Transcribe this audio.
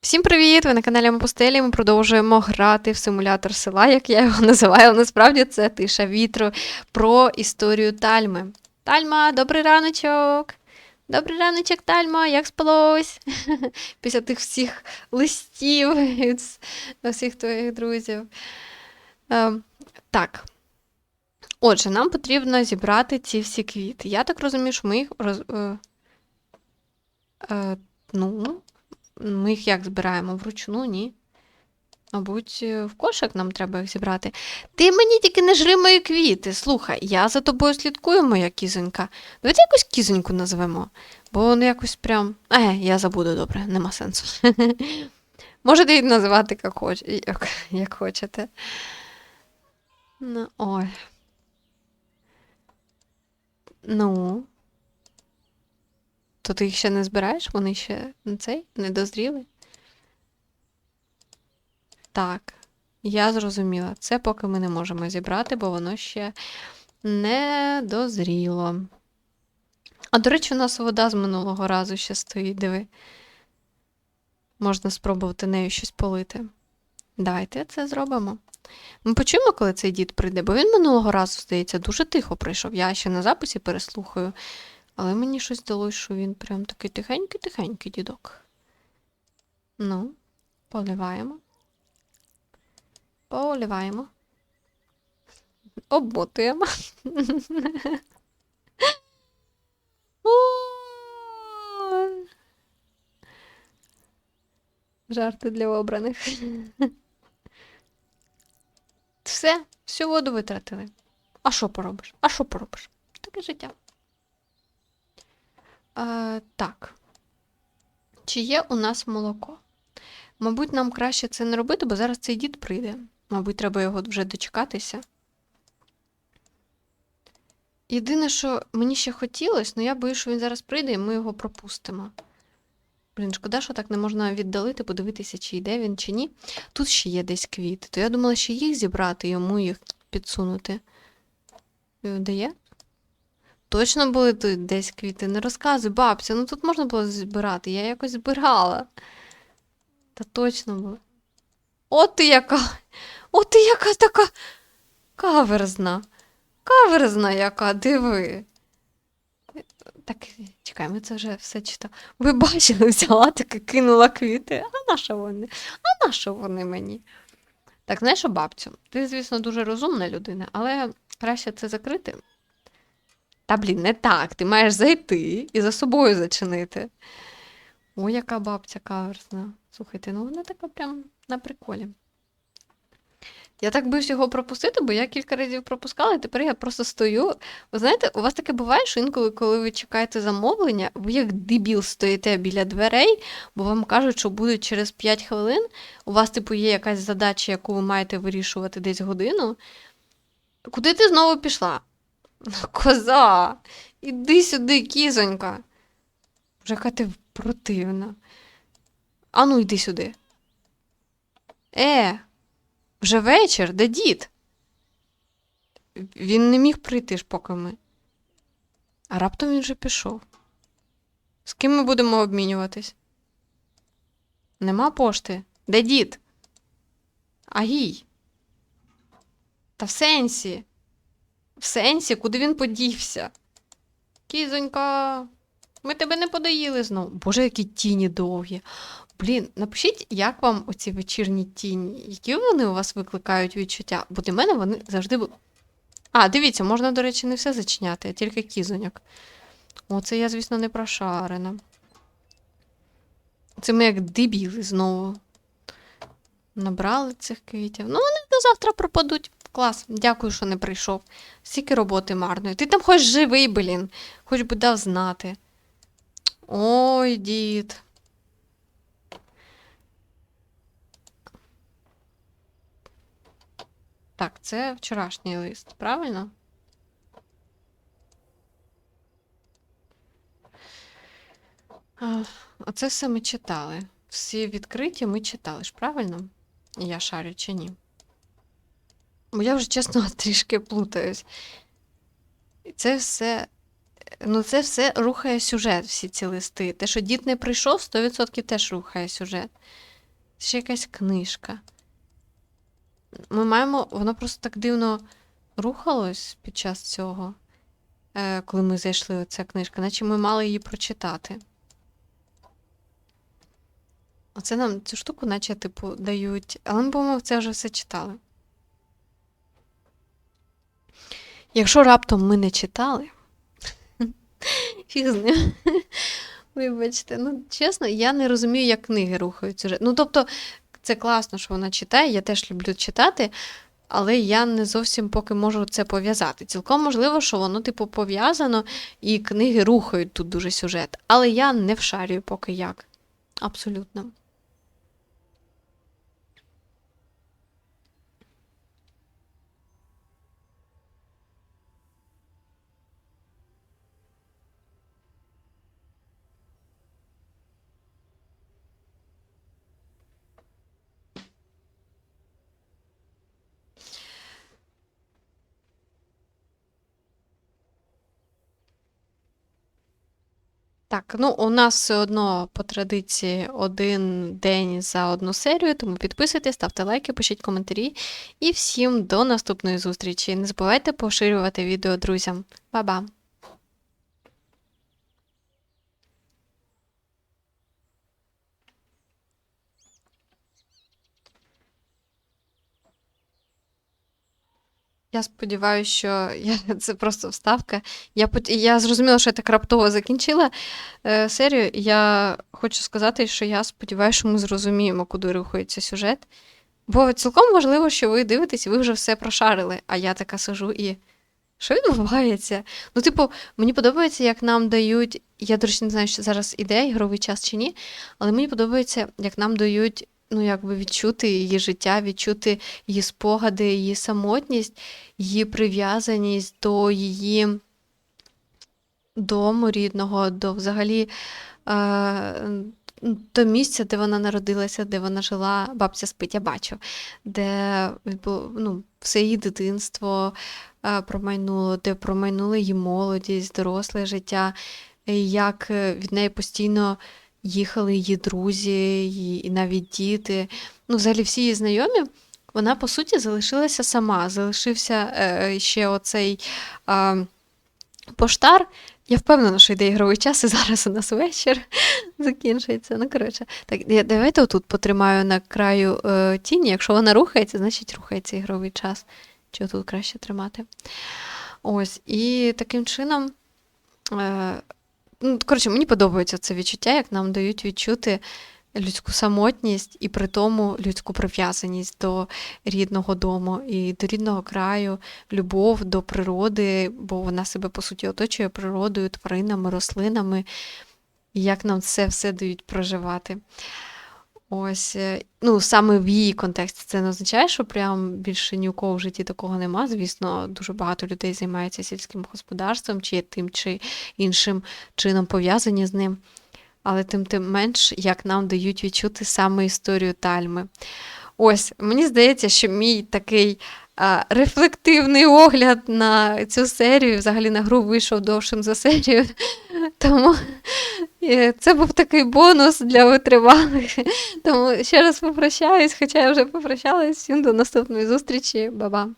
Всім привіт! Ви на каналі Мопустелі. Ми продовжуємо грати в симулятор села, як я його називаю. Насправді це тиша вітру про історію Тальми. Тальма, добрий раночок! Добрий раночок, Тальма, як спалось? Після тих всіх листів від всіх твоїх друзів. Ем, так. Отже, нам потрібно зібрати ці всі квіти. Я так розумію, що ми їх роз... е, е, ну, ми їх як збираємо? Вручну, ні. Мабуть, е, в кошик нам треба їх зібрати. Ти мені тільки не жри мої квіти. Слухай, я за тобою слідкую, моя кізонька. Давайте якусь кізоньку назвемо, бо воно якось прям. Е, я забуду добре, нема сенсу. Можете її називати як, хоч... як хочете. Ну, ой. Ну. То ти їх ще не збираєш? Вони ще не цей не дозріли? Так, я зрозуміла. Це поки ми не можемо зібрати, бо воно ще не дозріло. А до речі, у нас вода з минулого разу ще стоїть, диви. Можна спробувати нею щось полити. Давайте це зробимо. Ми почуємо, коли цей дід прийде, бо він минулого разу, здається, дуже тихо прийшов. Я ще на записі переслухаю. Але мені щось здалося, що він прям такий тихенький-тихенький дідок. Ну, поливаємо. Поливаємо. Обмотуємо. Жарти для обраних. Все, всю воду витратили. А що поробиш? А що поробиш? Таке життя. Е, так. Чи є у нас молоко? Мабуть, нам краще це не робити, бо зараз цей дід прийде. Мабуть, треба його вже дочекатися. Єдине, що мені ще хотілося, але я боюсь, що він зараз прийде і ми його пропустимо. Блін, шкода, що так не можна віддалити, подивитися, чи йде він, чи ні. Тут ще є десь квіти. То я думала, ще їх зібрати, йому їх підсунути. Е, Де є? Точно були тут десь квіти. Не розказуй, бабця, ну тут можна було збирати, я якось збирала. Та точно було. От ти яка! От ти яка така каверзна. Каверзна яка, диви. Так, чекай, ми це вже все читали. Ви бачили, взяла таки кинула квіти. А на що вони? А на що вони мені? Так, знаєш, бабцю, ти, звісно, дуже розумна людина, але краще це закрити. Та, блін, не так. Ти маєш зайти і за собою зачинити. Ой, яка бабця каверсна. Слухайте, ну вона така прям на приколі. Я так боюсь його пропустити, бо я кілька разів пропускала, і тепер я просто стою. Ви знаєте, у вас таке буває, що інколи, коли ви чекаєте замовлення, ви як дебіл стоїте біля дверей, бо вам кажуть, що будуть через 5 хвилин. У вас, типу, є якась задача, яку ви маєте вирішувати десь годину. Куди ти знову пішла? Коза, іди сюди, кізонька. Вже яка ти противна. Ану, йди сюди. Е, вже вечір, де дід? Він не міг прийти ж поки ми. А раптом він вже пішов. З ким ми будемо обмінюватись? Нема пошти. Де дід? Агій. Та в сенсі. В сенсі, куди він подівся? Кізонька, ми тебе не подоїли знову. Боже, які тіні довгі. Блін, напишіть, як вам оці вечірні тіні, які вони у вас викликають відчуття? Бо для мене вони завжди. А, дивіться, можна, до речі, не все зачиняти, а тільки кізоньок. Оце я, звісно, не прошарена. Це ми як дебіли знову. Набрали цих квітів. Ну, вони до завтра пропадуть. Клас, дякую, що не прийшов. Стільки роботи марної. Ти там хоч живий, блін, хоч би дав знати. Ой, дід. Так, це вчорашній лист, правильно? Оце все ми читали. Всі відкриті ми читали ж, правильно? Я шарю чи ні? Бо я вже чесно трішки плутаюсь. Це все. Ну, це все рухає сюжет, всі ці листи. Те, що дід не прийшов, 100% теж рухає сюжет. Це ще якась книжка. Ми маємо. Воно просто так дивно рухалось під час цього, е, коли ми зайшли оця книжка, наче ми мали її прочитати. Оце нам цю штуку, наче, типу, дають. Але ми, по-моєму, це вже все читали. Якщо раптом ми не читали, фіг з ним. Вибачте, ну чесно, я не розумію, як книги рухають сюжет. Ну, тобто, це класно, що вона читає, я теж люблю читати, але я не зовсім поки можу це пов'язати. Цілком можливо, що воно, типу, пов'язано, і книги рухають тут дуже сюжет. Але я не вшарюю поки як. Абсолютно. Так, ну у нас все одно по традиції один день за одну серію, тому підписуйтесь, ставте лайки, пишіть коментарі. І всім до наступної зустрічі. Не забувайте поширювати відео друзям. Ба-ба! Я сподіваюся, що я, це просто вставка. Я, я зрозуміла, що я так раптово закінчила е, серію. Я хочу сказати, що я сподіваюся, що ми зрозуміємо, куди рухається сюжет. Бо цілком можливо, що ви дивитесь, і ви вже все прошарили, а я така сижу і. Що відбувається? Ну, типу, мені подобається, як нам дають. Я, до речі, не знаю, що зараз іде ігровий час чи ні, але мені подобається, як нам дають, ну, якби відчути її життя, відчути її спогади, її самотність, її прив'язаність до її дому рідного, до взагалі е, до місця, де вона народилася, де вона жила, бабця спить, я бачу, де ну, все її дитинство е, промайнуло, де промайнула її молодість, доросле життя, як е, від неї постійно їхали її друзі, її, і навіть діти. Ну, взагалі, всі її знайомі. Вона, по суті, залишилася сама. Залишився е, ще оцей е, поштар. Я впевнена, що йде ігровий час, і зараз у нас вечір закінчується. Ну, коротше. Так, я, давайте отут потримаю на краю е, тіні. Якщо вона рухається, значить рухається ігровий час. Чи тут краще тримати? Ось. І таким чином. Е, ну, коротше, мені подобається це відчуття, як нам дають відчути людську самотність і при тому людську прив'язаність до рідного дому і до рідного краю, любов до природи, бо вона себе по суті оточує природою, тваринами, рослинами, і як нам це все дають проживати. Ось, е, ну, саме в її контексті це не означає, що прям більше ні у кого в житті такого нема. Звісно, дуже багато людей займається сільським господарством, чи тим чи іншим чином пов'язані з ним. Але тим тим менш, як нам дають відчути саме історію Тальми. Ось, мені здається, що мій такий а, рефлективний огляд на цю серію, взагалі на гру вийшов довшим за серію. Тому е, це був такий бонус для витривалих. Тому ще раз попрощаюсь, хоча я вже попрощалась. Всім до наступної зустрічі. Ба-ба.